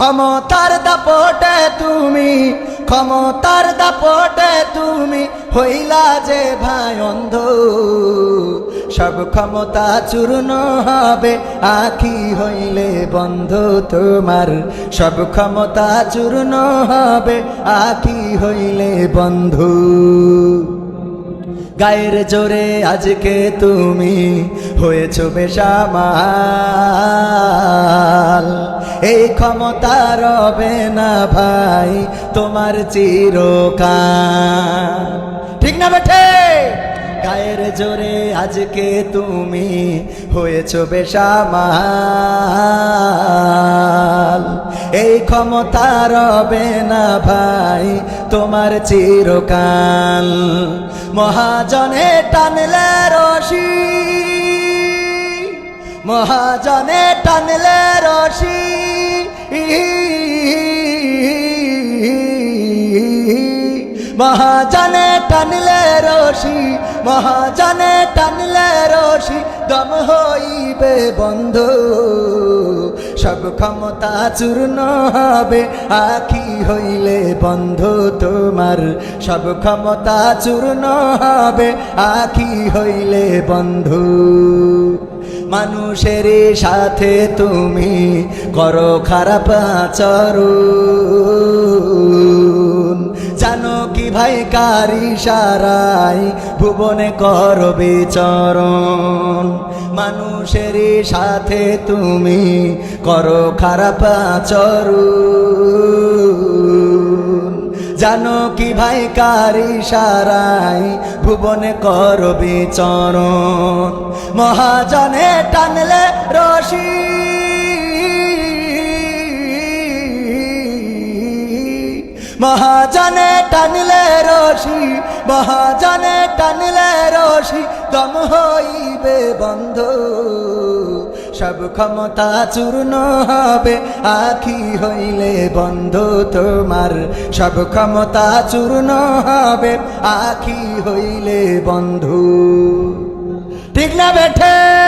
ক্ষমতার দাপটে তুমি, ক্ষমতার দাপটে তুমি হইলা যে ভাই অন্ধ। সব ক্ষমতা চূর্ণ হবে, আখি হইলে বন্ধ তোমার। সব ক্ষমতা চূর্ণ হবে, আখি হইলে বন্ধু। গায়ের জোরে আজকে তুমি হয়েছ বেশামাল এই ক্ষমতা রবে না ভাই, তোমার চিরকাল। ঠিক না বেঠে? গায়ের জোরে আজকে তুমি হয়েছ বেশামাল এই ক্ষমতা রবে না ভাই, তোমার চিরকাল। মহাজনে টানলে রশি, মহাজনে টানলে রশি। মহাজনে টানলে রশি, মহাজনে টানলে রশি, দম হইবে বন্ধ। সব ক্ষমতা চূর্ণ হবে, আখি হইলে বন্ধ তোমার। সব ক্ষমতা চূর্ণ হবে, আখি হইলে বন্ধু। মানুষের সাথে তুমি করো খারাপ আচরণ। কারি সারাই, ভুবনে কর বিচরণ মানুষের সাথে তুমি করো খারাপ আচরণ। জানো কি ভাই কারি সারাই, ভুবনে কর বিচরণ মহাজনে টানলে রশি। মহাজনে টানলে রশি, মহাজনে টানলে রশি, দম হইবে বন্ধ। সব ক্ষমতা চূর্ণ হবে, আখি হইলে বন্ধ তোমার। সব ক্ষমতা চূর্ণ হবে, আখি হইলে বন্ধু। ঠিক না বেঠে?